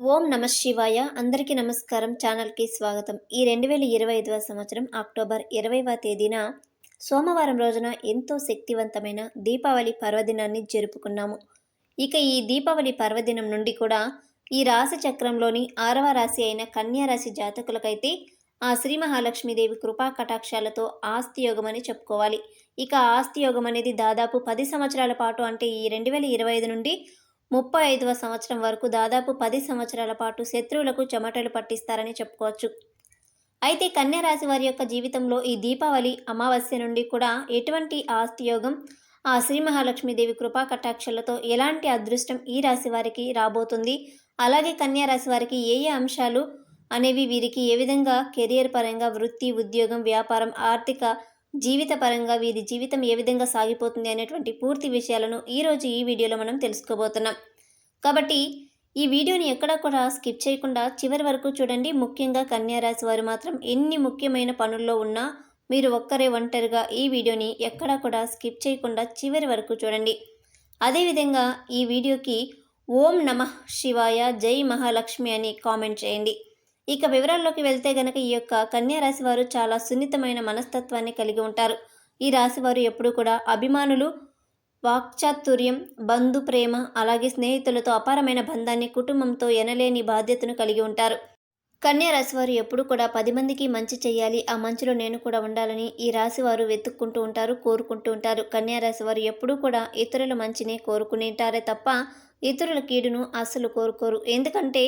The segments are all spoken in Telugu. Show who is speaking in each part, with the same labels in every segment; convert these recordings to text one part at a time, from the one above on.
Speaker 1: ఓం నమ శివాయ. అందరికీ నమస్కారం. ఛానల్కి స్వాగతం. ఈ రెండు వేల ఇరవై ఐదవ సంవత్సరం అక్టోబర్ ఇరవైవ తేదీన సోమవారం రోజున ఎంతో శక్తివంతమైన దీపావళి పర్వదినాన్ని జరుపుకున్నాము. ఇక ఈ దీపావళి పర్వదినం నుండి కూడా ఈ రాశి చక్రంలోని ఆరవ రాశి అయిన కన్యా రాశి జాతకులకైతే ఆ శ్రీ మహాలక్ష్మీదేవి కృపా కటాక్షాలతో ఆస్తి యోగం అని చెప్పుకోవాలి. ఇక ఆస్తి యోగం అనేది దాదాపు పది సంవత్సరాల పాటు అంటే ఈ రెండు వేల ఇరవై ఐదు నుండి ముప్పై ఐదవ సంవత్సరం వరకు దాదాపు పది సంవత్సరాల పాటు శత్రువులకు చెమటలు పట్టిస్తారని చెప్పుకోవచ్చు. అయితే కన్యరాశి వారి యొక్క జీవితంలో ఈ దీపావళి అమావాస్య నుండి కూడా ఎటువంటి ఆస్తి యోగం ఆ శ్రీ మహాలక్ష్మీదేవి కృపా కటాక్షలతో ఎలాంటి అదృష్టం ఈ రాశి వారికి రాబోతుంది? అలాగే కన్యారాశి వారికి ఏ ఏ అంశాలు అనేవి వీరికి ఏ విధంగా కెరియర్ పరంగా వృత్తి ఉద్యోగం వ్యాపారం ఆర్థిక జీవితపరంగా వీరి జీవితం ఏ విధంగా సాగిపోతుంది అనేటువంటి పూర్తి విషయాలను ఈరోజు ఈ వీడియోలో మనం తెలుసుకోబోతున్నాం. కాబట్టి ఈ వీడియోని ఎక్కడా కూడా స్కిప్ చేయకుండా చివరి వరకు చూడండి. ముఖ్యంగా కన్యారాశి వారు మాత్రం ఎన్ని ముఖ్యమైన పనుల్లో ఉన్నా మీరు ఒక్కరే ఒంటరిగా ఈ వీడియోని ఎక్కడా కూడా స్కిప్ చేయకుండా చివరి వరకు చూడండి. అదేవిధంగా ఈ వీడియోకి ఓం నమః శివాయ జై మహాలక్ష్మి అని కామెంట్ చేయండి. ఇక వివరాల్లోకి వెళ్తే గనక ఈ యొక్క కన్యా రాశి వారు చాలా సున్నితమైన మనస్తత్వాన్ని కలిగి ఉంటారు. ఈ రాశి వారు ఎప్పుడూ కూడా అభిమానులు వాక్చాతుర్యం బంధు ప్రేమ అలాగే స్నేహితులతో అపారమైన బంధాన్ని కుటుంబంతో ఎనలేని బాధ్యతను కలిగి ఉంటారు. కన్యా రాశి వారు ఎప్పుడు కూడా పది మందికి మంచి చేయాలి ఆ మంచిలో నేను కూడా ఉండాలని ఈ రాశి వారు వెతుక్కుంటూ ఉంటారు కోరుకుంటూ ఉంటారు. కన్యా రాశి వారు ఎప్పుడూ కూడా ఇతరుల మంచినే కోరుకునేటారే తప్ప ఇతరుల కీడును అస్సలు కోరుకోరు. ఎందుకంటే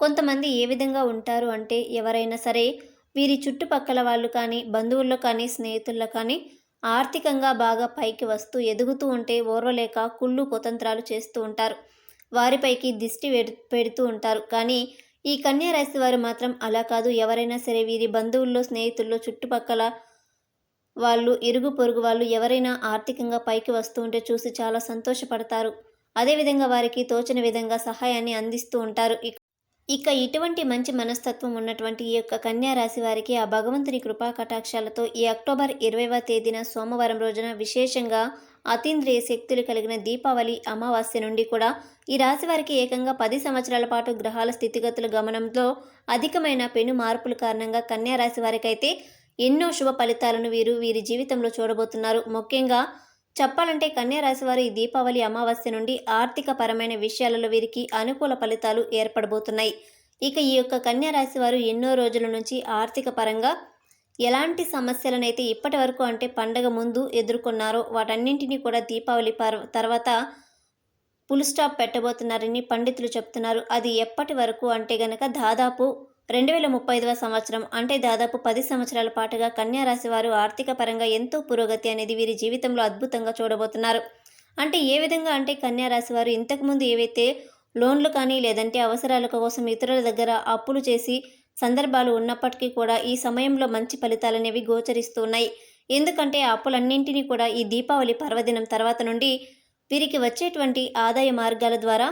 Speaker 1: కొంతమంది ఏ విధంగా ఉంటారు అంటే ఎవరైనా సరే వీరి చుట్టుపక్కల వాళ్ళు కానీ బంధువుల్లో కానీ స్నేహితుల్లో కానీ ఆర్థికంగా బాగా పైకి వస్తూ ఎదుగుతూ ఉంటే ఓర్వలేక కుళ్ళు కుతంత్రాలు చేస్తూ ఉంటారు. వారిపైకి దిష్టి పెడుతూ ఉంటారు. కానీ ఈ కన్యా రాశి వారు మాత్రం అలా కాదు. ఎవరైనా సరే వీరి బంధువుల్లో స్నేహితుల్లో చుట్టుపక్కల వాళ్ళు ఇరుగు పొరుగు వాళ్ళు ఎవరైనా ఆర్థికంగా పైకి వస్తూ ఉంటే చూసి చాలా సంతోషపడతారు. అదేవిధంగా వారికి తోచిన విధంగా సహాయాన్ని అందిస్తూ ఉంటారు. ఇక ఇక ఇటువంటి మంచి మనస్తత్వం ఉన్నటువంటి ఈ యొక్క కన్యా రాశి వారికి ఆ భగవంతుని కృపా కటాక్షాలతో ఈ అక్టోబర్ ఇరవైవ తేదీన సోమవారం రోజున విశేషంగా అతీంద్రియ శక్తులు కలిగిన దీపావళి అమావాస్య నుండి కూడా ఈ రాశి వారికి ఏకంగా పది సంవత్సరాల పాటు గ్రహాల స్థితిగతుల గమనంలో అధికమైన పెను మార్పుల కారణంగా కన్యా రాశి వారికైతే ఎన్నో శుభ ఫలితాలను వీరు వీరి జీవితంలో చూడబోతున్నారు. ముఖ్యంగా చెప్పాలంటే కన్యా ఈ దీపావళి అమావాస్య నుండి ఆర్థిక పరమైన విషయాలలో వీరికి అనుకూల ఫలితాలు ఏర్పడబోతున్నాయి. ఇక ఈ యొక్క కన్యారాశి వారు ఎన్నో రోజుల నుంచి ఆర్థిక పరంగా ఎలాంటి సమస్యలనైతే ఇప్పటి వరకు అంటే పండగ ముందు ఎదుర్కొన్నారో వాటన్నింటినీ కూడా దీపావళి తర్వాత పుల్ స్టాప్ పెట్టబోతున్నారని పండితులు చెప్తున్నారు. అది ఎప్పటి వరకు అంటే గనక దాదాపు రెండు వేల ముప్పై ఐదవ సంవత్సరం అంటే దాదాపు పది సంవత్సరాల పాటుగా కన్యారాశి వారు ఆర్థిక పరంగా ఎంతో పురోగతి అనేది వీరి జీవితంలో అద్భుతంగా చూడబోతున్నారు. అంటే ఏ విధంగా అంటే కన్యారాశి వారు ఇంతకుముందు ఏవైతే లోన్లు కానీ లేదంటే అవసరాల కోసం ఇతరుల దగ్గర అప్పులు చేసి సందర్భాలు ఉన్నప్పటికీ కూడా ఈ సమయంలో మంచి ఫలితాలనేవి గోచరిస్తున్నాయి ఎందుకంటే ఆ అప్పులన్నింటినీ కూడా ఈ దీపావళి పర్వదినం తర్వాత నుండి వీరికి వచ్చేటువంటి ఆదాయ మార్గాల ద్వారా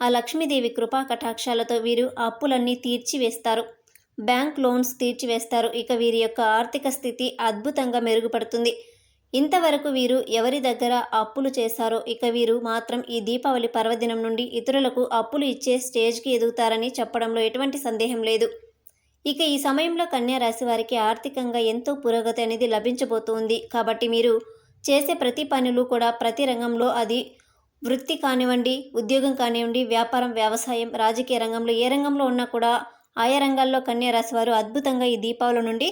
Speaker 1: ఆ లక్ష్మీదేవి కృపా కటాక్షాలతో వీరు అప్పులన్నీ తీర్చివేస్తారు. Bank loans తీర్చివేస్తారు. ఇక వీరి యొక్క ఆర్థిక స్థితి అద్భుతంగా మెరుగుపడుతుంది. ఇంతవరకు వీరు ఎవరి దగ్గర అప్పులు చేశారో ఇక వీరు మాత్రం ఈ దీపావళి పర్వదినం నుండి ఇతరులకు అప్పులు ఇచ్చే స్టేజ్కి ఎదుగుతారని చెప్పడంలో ఎటువంటి సందేహం లేదు. ఇక ఈ సమయంలో కన్యా రాశి వారికి ఆర్థికంగా ఎంతో పురోగతి అనేది లభించబోతుంది. కాబట్టి మీరు చేసే ప్రతి పనులు కూడా ప్రతి రంగంలో అది వృత్తి కానివ్వండి ఉద్యోగం కానివ్వండి వ్యాపారం వ్యవసాయం రాజకీయ రంగంలో ఏ రంగంలో ఉన్నా కూడా ఆయా రంగాల్లో కన్యారాశి వారు అద్భుతంగా ఈ దీపావళి నుండి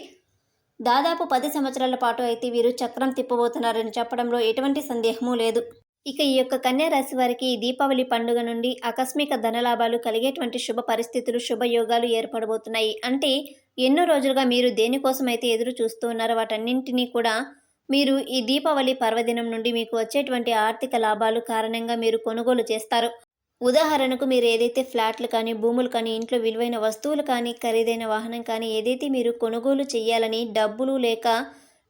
Speaker 1: దాదాపు పది సంవత్సరాల పాటు అయితే వీరు చక్రం తిప్పబోతున్నారని చెప్పడంలో ఎటువంటి సందేహము లేదు. ఇక ఈ యొక్క కన్యారాశి వారికి ఈ దీపావళి పండుగ నుండి ఆకస్మిక ధనలాభాలు కలిగేటువంటి శుభ పరిస్థితులు శుభయోగాలు ఏర్పడబోతున్నాయి. అంటే ఎన్నో రోజులుగా మీరు దేనికోసం అయితే ఎదురు చూస్తూ ఉన్నారో వాటన్నింటినీ కూడా మీరు ఈ దీపావళి పర్వదినం నుండి మీకు వచ్చేటువంటి ఆర్థిక లాభాలు కారణంగా మీరు కొనుగోలు చేస్తారు. ఉదాహరణకు మీరు ఏదైతే ఫ్లాట్లు కానీ భూములు కానీ ఇంట్లో విలువైన వస్తువులు కానీ ఖరీదైన వాహనం కానీ ఏదైతే మీరు కొనుగోలు చేయాలని డబ్బులు లేక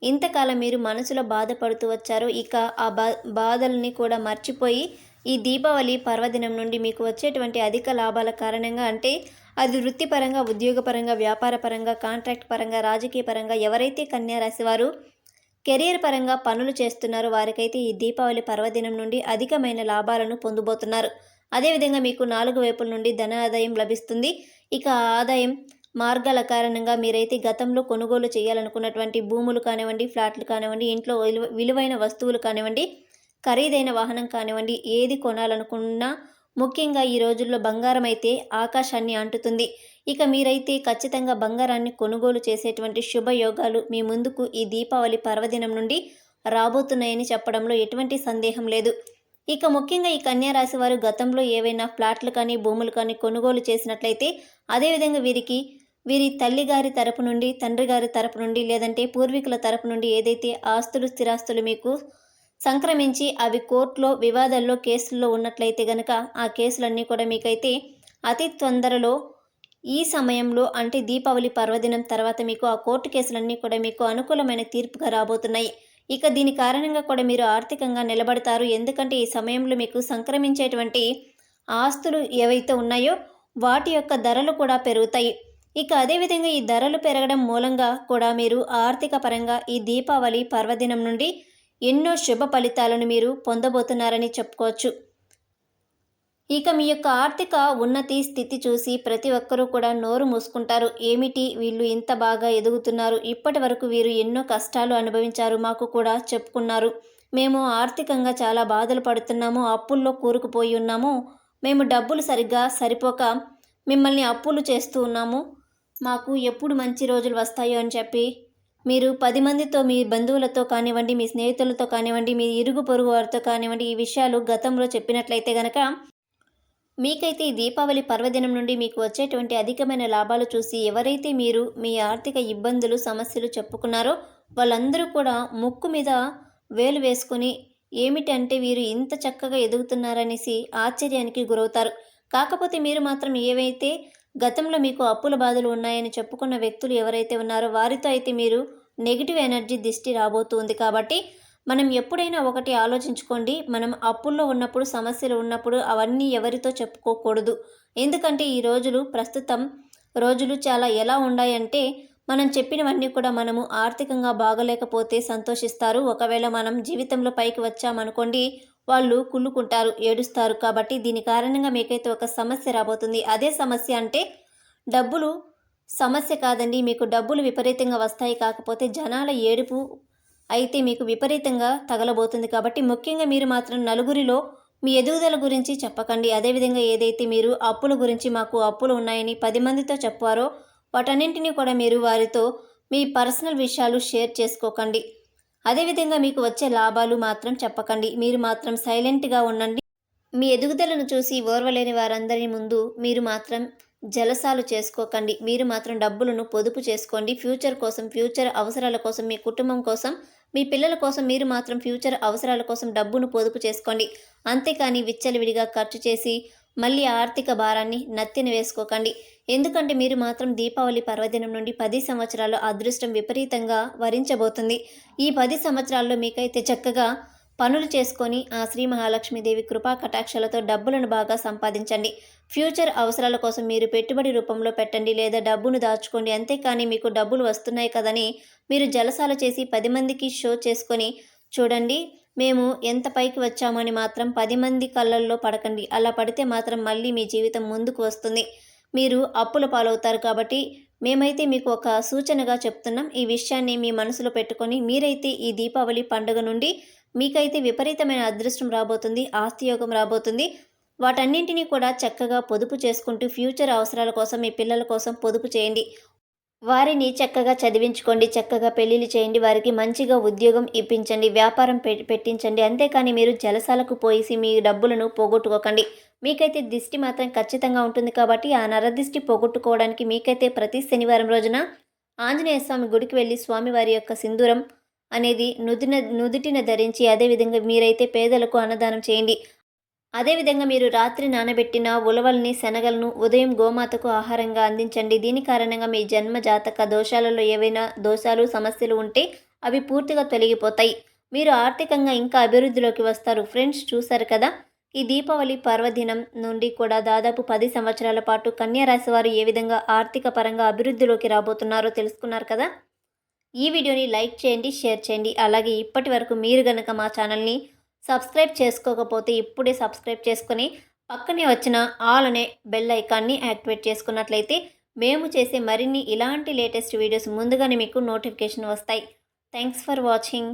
Speaker 1: ఇంతకాలం మీరు మనసులో బాధపడుతూ వచ్చారో ఇక ఆ బా బాధల్ని కూడా మర్చిపోయి ఈ దీపావళి పర్వదినం నుండి మీకు వచ్చేటువంటి అధిక లాభాల కారణంగా అంటే అది వృత్తిపరంగా ఉద్యోగపరంగా వ్యాపారపరంగా కాంట్రాక్ట్ పరంగా రాజకీయ పరంగా ఎవరైతే కన్యా రాశివారు కెరీర్ పరంగా పనులు చేస్తున్నారు. వారికైతే ఈ దీపావళి పర్వదినం నుండి అధికమైన లాభాలను పొందబోతున్నారు. అదేవిధంగా మీకు నాలుగు వైపుల నుండి ధన ఆదాయం లభిస్తుంది. ఇక ఆదాయం మార్గాల కారణంగా మీరైతే గతంలో కొనుగోలు చేయాలనుకున్నటువంటి భూములు కానివ్వండి ఫ్లాట్లు కానివ్వండి ఇంట్లో విలువ- విలువైన వస్తువులు కానివ్వండి ఖరీదైన వాహనం కానివ్వండి ఏది కొనాలనుకున్నా ముఖ్యంగా ఈ రోజుల్లో బంగారం అయితే ఆకాశాన్ని అంటుతుంది. ఇక మీరైతే ఖచ్చితంగా బంగారాన్ని కొనుగోలు చేసేటువంటి శుభయోగాలు మీ ముందుకు ఈ దీపావళి పర్వదినం నుండి రాబోతున్నాయని చెప్పడంలో ఎటువంటి సందేహం లేదు. ఇక ముఖ్యంగా ఈ కన్యారాశి వారు గతంలో ఏవైనా ఫ్లాట్లు కానీ భూములు కానీ కొనుగోలు చేసినట్లయితే అదేవిధంగా వీరికి వీరి తల్లిగారి తరపు నుండి తండ్రి గారి తరపు నుండి లేదంటే పూర్వీకుల తరపు నుండి ఏదైతే ఆస్తులు స్థిరాస్తులు మీకు సంక్రమించి అవి కోర్టులో వివాదాల్లో కేసుల్లో ఉన్నట్లయితే గనక ఆ కేసులన్నీ కూడా మీకైతే అతి తొందరలో ఈ సమయంలో అంటే దీపావళి పర్వదినం తర్వాత మీకు ఆ కోర్టు కేసులన్నీ కూడా మీకు అనుకూలమైన తీర్పుగా రాబోతున్నాయి. ఇక దీని కారణంగా కూడా మీరు ఆర్థికంగా నిలబడతారు. ఎందుకంటే ఈ సమయంలో మీకు సంక్రమించేటువంటి ఆస్తులు ఏవైతే ఉన్నాయో వాటి యొక్క ధరలు కూడా పెరుగుతాయి. ఇక అదేవిధంగా ఈ ధరలు పెరగడం మూలంగా కూడా మీరు ఆర్థిక పరంగా ఈ దీపావళి పర్వదినం నుండి ఎన్నో శుభ ఫలితాలను మీరు పొందబోతున్నారని చెప్పుకోవచ్చు. ఇక మీ యొక్క ఆర్థిక ఉన్నతి స్థితి చూసి ప్రతి ఒక్కరూ కూడా నోరు మూసుకుంటారు. ఏమిటి? వీళ్ళు ఇంత బాగా ఎదుగుతున్నారు. ఇప్పటి వరకు వీరు ఎన్నో కష్టాలు అనుభవించారు. మాకు కూడా చెప్పుకున్నారు. మేము ఆర్థికంగా చాలా బాధలు పడుతున్నాము. అప్పుల్లో కూరుకుపోయి ఉన్నాము. మేము డబ్బులు సరిగ్గా సరిపోక మిమ్మల్ని అప్పులు చేస్తూ ఉన్నాము. మాకు ఎప్పుడు మంచి రోజులు వస్తాయో అని చెప్పి మీరు పది మందితో మీ బంధువులతో కానివ్వండి మీ స్నేహితులతో కానివ్వండి మీ ఇరుగు పొరుగు వారితో కానివ్వండి ఈ విషయాలు గతంలో చెప్పినట్లయితే గనక మీకైతే ఈ దీపావళి పర్వదినం నుండి మీకు వచ్చేటువంటి అధికమైన లాభాలు చూసి ఎవరైతే మీరు మీ ఆర్థిక ఇబ్బందులు సమస్యలు చెప్పుకున్నారో వాళ్ళందరూ కూడా ముక్కు మీద వేలు వేసుకుని ఏమిటంటే వీరు ఇంత చక్కగా ఎదుగుతున్నారనేసి ఆశ్చర్యానికి గురవుతారు. కాకపోతే మీరు మాత్రం ఏవైతే గతంలో మీకు అప్పుల బాధలు ఉన్నాయని చెప్పుకున్న వ్యక్తులు ఎవరైతే ఉన్నారో వారితో అయితే మీరు నెగిటివ్ ఎనర్జీ దిష్టి రాబోతుంది కాబట్టి మనం ఎప్పుడైనా ఒకటి ఆలోచించుకోండి. మనం అప్పుల్లో ఉన్నప్పుడు సమస్యలు ఉన్నప్పుడు అవన్నీ ఎవరితో చెప్పుకోకూడదు. ఎందుకంటే ఈ రోజులు ప్రస్తుతం రోజులు చాలా ఎలా ఉన్నాయంటే మనం చెప్పినవన్నీ కూడా మనము ఆర్థికంగా బాగలేకపోతే సంతోషిస్తారు. ఒకవేళ మనం జీవితంలో పైకి వచ్చామనుకోండి వాళ్ళు కుళ్ళుకుంటారు ఏడుస్తారు. కాబట్టి దీని కారణంగా మీకైతే ఒక సమస్య రాబోతుంది. అదే సమస్య అంటే డబ్బులు సమస్య కాదండి. మీకు డబ్బులు విపరీతంగా వస్తాయి. కాకపోతే జనాల ఏడుపు అయితే మీకు విపరీతంగా తగలబోతుంది. కాబట్టి ముఖ్యంగా మీరు మాత్రం నలుగురిలో మీ ఎదుగుదల గురించి చెప్పకండి. అదేవిధంగా ఏదైతే మీరు అప్పుల గురించి మాకు అప్పులు ఉన్నాయని పది మందితో చెప్పారో వాటన్నింటినీ కూడా మీరు వారితో మీ పర్సనల్ విషయాలు షేర్ చేసుకోకండి. అదేవిధంగా మీకు వచ్చే లాభాలు మాత్రం చెప్పకండి. మీరు మాత్రం సైలెంట్గా ఉండండి. మీ ఎదుగుదలను చూసి ఓర్వలేని వారందరి ముందు మీరు మాత్రం జలసాలు చేసుకోకండి. మీరు మాత్రం డబ్బులను పొదుపు చేసుకోండి. ఫ్యూచర్ కోసం ఫ్యూచర్ అవసరాల కోసం మీ కుటుంబం కోసం మీ పిల్లల కోసం మీరు మాత్రం ఫ్యూచర్ అవసరాల కోసం డబ్బును పొదుపు చేసుకోండి. అంతేకాని విచ్చలవిడిగా ఖర్చు చేసి మళ్ళీ ఆర్థిక భారాన్ని నత్తిని వేసుకోకండి. ఎందుకంటే మీరు మాత్రం దీపావళి పర్వదినం నుండి పది సంవత్సరాలు అదృష్టం విపరీతంగా వరించబోతుంది. ఈ పది సంవత్సరాల్లో మీకైతే చక్కగా పనులు చేసుకొని ఆ శ్రీ మహాలక్ష్మీదేవి కృపా కటాక్షలతో డబ్బులను బాగా సంపాదించండి. ఫ్యూచర్ అవసరాల కోసం మీరు పెట్టుబడి రూపంలో పెట్టండి లేదా డబ్బును దాచుకోండి. అంతేకాని మీకు డబ్బులు వస్తున్నాయి కదని మీరు జలసాలు చేసి పది మందికి షో చేసుకొని చూడండి. మేము ఎంత పైకి వచ్చామని మాత్రం పది మంది కళ్ళల్లో పడకండి. అలా పడితే మాత్రం మళ్ళీ మీ జీవితం ముందుకు వస్తుంది. మీరు అప్పుల పాలవుతారు కాబట్టి మేమైతే మీకు ఒక సూచనగా చెప్తున్నాం. ఈ విషయాన్ని మీ మనసులో పెట్టుకొని మీరైతే ఈ దీపావళి పండుగ నుండి మీకైతే విపరీతమైన అదృష్టం రాబోతుంది ఆస్తియోగం రాబోతుంది. వాటన్నింటినీ కూడా చక్కగా పొదుపు చేసుకుంటూ ఫ్యూచర్ అవసరాల కోసం మీ పిల్లల కోసం పొదుపు చేయండి. వారిని చక్కగా చదివించుకోండి చక్కగా పెళ్ళిళ్ళు చేయండి వారికి మంచిగా ఉద్యోగం ఇప్పించండి వ్యాపారం పె పెట్టించండి. అంతేకాని మీరు జలసాలకు పోయేసి మీ డబ్బులను పోగొట్టుకోకండి. మీకైతే దిష్టి మాత్రం ఖచ్చితంగా ఉంటుంది కాబట్టి ఆ నరదిష్టి పోగొట్టుకోవడానికి మీకైతే ప్రతి శనివారం రోజున ఆంజనేయ స్వామి గుడికి వెళ్ళి స్వామివారి యొక్క సింధూరం అనేది నుదిన నుదుటిన ధరించి అదేవిధంగా మీరైతే పేదలకు అన్నదానం చేయండి. అదేవిధంగా మీరు రాత్రి నానబెట్టిన ఉలవల్ని శనగలను ఉదయం గోమాతకు ఆహారంగా అందించండి. దీని కారణంగా మీ జన్మ జాతక దోషాలలో ఏవైనా దోషాలు సమస్యలు ఉంటే అవి పూర్తిగా తొలగిపోతాయి. మీరు ఆర్థికంగా ఇంకా అభివృద్ధిలోకి వస్తారు. ఫ్రెండ్స్ చూశారు కదా? ఈ దీపావళి పర్వదినం నుండి కూడా దాదాపు పది సంవత్సరాల పాటు కన్యా రాశి వారు ఏ విధంగా ఆర్థిక పరంగా అభివృద్ధిలోకి రాబోతున్నారో తెలుసుకున్నారు కదా? ఈ వీడియోని లైక్ చేయండి షేర్ చేయండి. అలాగే ఇప్పటి వరకు మీరు గనక మా ఛానల్ని సబ్స్క్రైబ్ చేసుకోకపోతే ఇప్పుడే సబ్స్క్రైబ్ చేసుకొని పక్కనే వచ్చిన ఆల్ అనే బెల్ ఐకాన్ని యాక్టివేట్ చేసుకున్నట్లయితే మేము చేసే మరిన్ని ఇలాంటి లేటెస్ట్ వీడియోస్ ముందుగానే మీకు నోటిఫికేషన్ వస్తాయి. Thanks for watching